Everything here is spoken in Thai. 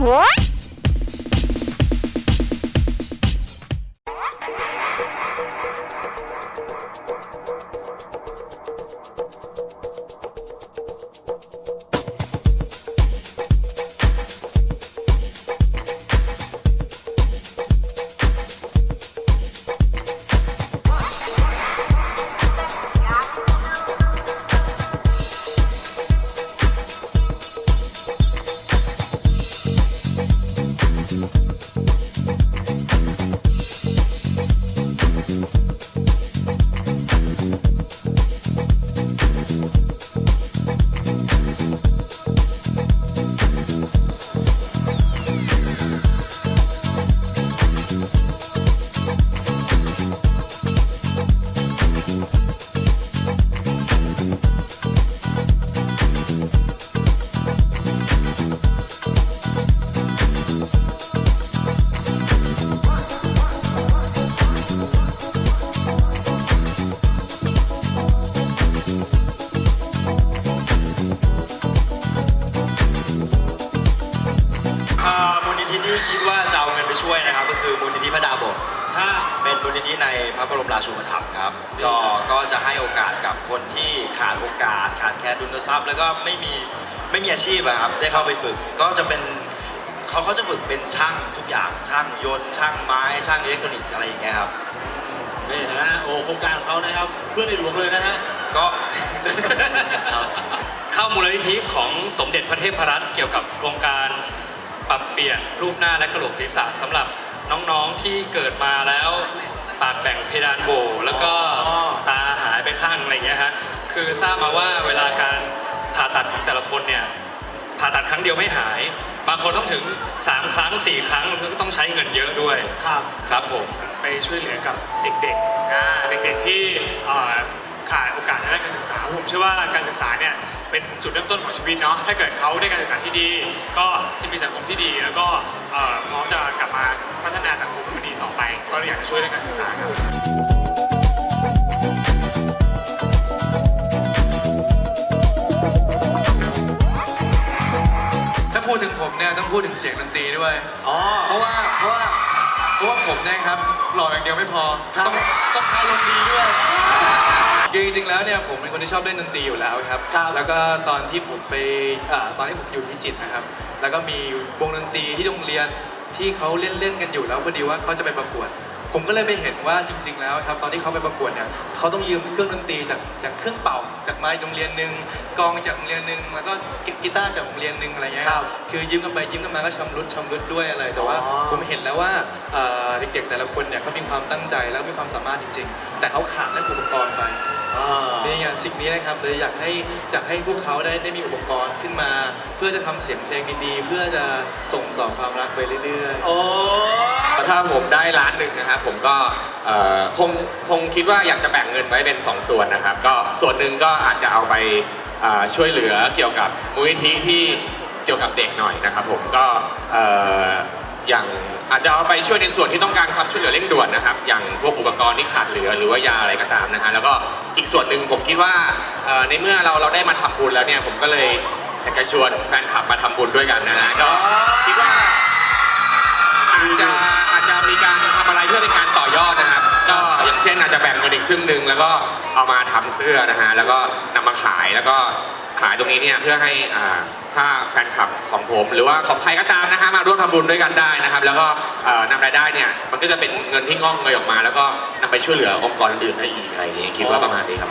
อ่ เอาเงินไปช่วยนะครับ ก็คือมูลนิธิพระดาบทฮะเป็นมูลนิธิในพระบรมราชูปถัมภ์ครับก็ก็จะให้โอกาสกับคนที่ขาดโอกาส ขาดแคลนทุนทรัพย์ แล้วก็ไม่มีไม่มีอาชีพอะครับได้เข้าไปฝึกก็จะเป็นเขาเขาจะฝึกเป็นช่างทุกอย่างช่างยนต์ช่างไม้ช่างอิเล็กทรอนิกส์อะไรอย่างเงี้ยครับนี่นะฮะโอ้โครงการของเขานะครับ เพื่อนในหลวงเลยนะฮะ ก็ ครับ เข้ามูลนิธิของสมเด็จพระเทพรัตน์เกี่ยวกับโครงการ ปรับเปลี่ยนรูปหน้าและกระโหลกศีรษะสำหรับน้องๆที่เกิดมาแล้วปากแบ่งเพดานโหวแล้วก็อ๋อ ตาหายไปข้างอะไรอย่างเงี้ยฮะคือทราบมาว่าเวลาการผ่าตัดของแต่ละคนเนี่ย ผ่าตัดครั้งเดียวไม่หาย บางคนต้องถึง 3 ครั้ง 4 ครั้งก็ต้องใช้เงินเยอะด้วยครับ ครับผม ไปช่วยเหลือกับเด็กๆอ่าเด็กๆที่เอ่อ ขาดโอกาสทางด้านการศึกษาผมเชื่อว่าการศึกษาเนี่ยเป็นจุดเริ่มต้นของชีวิตเนาะถ้าเกิดเขาได้การศึกษาที่ดี ก็จะมีสังคมที่ดี แล้วก็เอ่อพร้อมจะกลับมาพัฒนาสังคมให้มันดีต่อไป ก็อยากจะช่วยเรื่องการศึกษาครับถ้าพูดถึงผมเนี่ยต้องพูดถึงเสียงดนตรีด้วย อ๋อ เพราะว่าเพราะว่าเพราะว่าผมเนี่ยครับหล่ออย่างเดียวไม่พอครับต้องต้องคารมดีด้วย คือจริงๆแล้วเนี่ยผมเป็นคนที่ชอบเล่นดนตรีอยู่แล้วครับ ครับแล้วก็ตอนที่ผมไปอ่าตอนที่ผมอยู่พิจิตรนะครับ แล้วก็มีวงดนตรีที่โรงเรียนที่เขาเล่นเล่นๆกันอยู่แล้วพอดีว่าเขาจะไปประกวด ผมก็เลยไปเห็นว่าจริง ๆ แล้วครับ ตอนที่เขาไปประกวดเนี่ยเขาต้องยืมเครื่องดนตรีจากจากเครื่องเป่า จากไม้โรงเรียนหนึ่งกลองจากโรงเรียนหนึ่งแล้วก็กีตาร์จากโรงเรียนหนึ่งอะไรเงี้ยครับคือยืมกันไปยืมกันมาก็ชำรุดชำรุดด้วยอะไรแต่ว่า อ๋อ ผมเห็นแล้วว่าเอ่อเด็กๆแต่ละคนเนี่ยเขามีความตั้งใจแล้วมีความสามารถจริง ๆ แต่เขาขาดเรื่องอุปกรณ์ไป อ่านี่ไงสิ่งนี้นะครับเลยอยากให้อยากให้พวกเขาได้ได้มีอุปกรณ์ขึ้นมา เพื่อจะทำเสียงเพลงดีๆ เพื่อจะส่งต่อความรักไปเรื่อยๆ โอ้ถ้าผมได้ล้านหนึ่งนะครับผมก็เอ่อคงคงคิดว่าอยากจะแบ่งเงินไว้เป็น 2 ส่วนนะครับ ก็ส่วนหนึ่งก็อาจจะเอาไปอ่าช่วยเหลือเกี่ยวกับมูลนิธิที่เกี่ยวกับเด็กหน่อยนะครับ ผมก็เอ่อ อย่างอาจจะเอาไปช่วยในส่วนที่ต้องการความช่วยเหลือเร่งด่วนนะครับ อย่างพวกอุปกรณ์ที่ขาดเหลือหรือว่ายาอะไรก็ตามนะฮะแล้วก็อีกส่วนหนึ่งผมคิดว่าในเมื่อเราเราได้มาทำบุญแล้วเนี่ยผมก็เลยอยากจะชวนแฟนคลับมาทำบุญด้วยกันนะฮะก็คิดว่าอาจจะอาจจะมีการทำอะไรเพื่อเป็นการต่อยอดนะครับ ก็อย่างเช่นอาจจะแบ่งเงินอีกครึ่งหนึ่งแล้วก็เอามาทำเสื้อนะฮะแล้วก็นำมาขายแล้วก็ ขายตรงนี้เนี่ยเพื่อให้อ่าถ้าแฟนคลับของผม หรือว่าของใครก็ตามนะฮะมาร่วมทำบุญด้วยกันได้นะครับ แล้วก็เอ่อนำรายได้เนี่ยมันก็จะเป็นเงินที่งอกเงยออกมา แล้วก็นำไปช่วยเหลือองค์กรอื่นๆได้อีกอะไรอย่างนี้คิดว่าประมาณนี้ครับ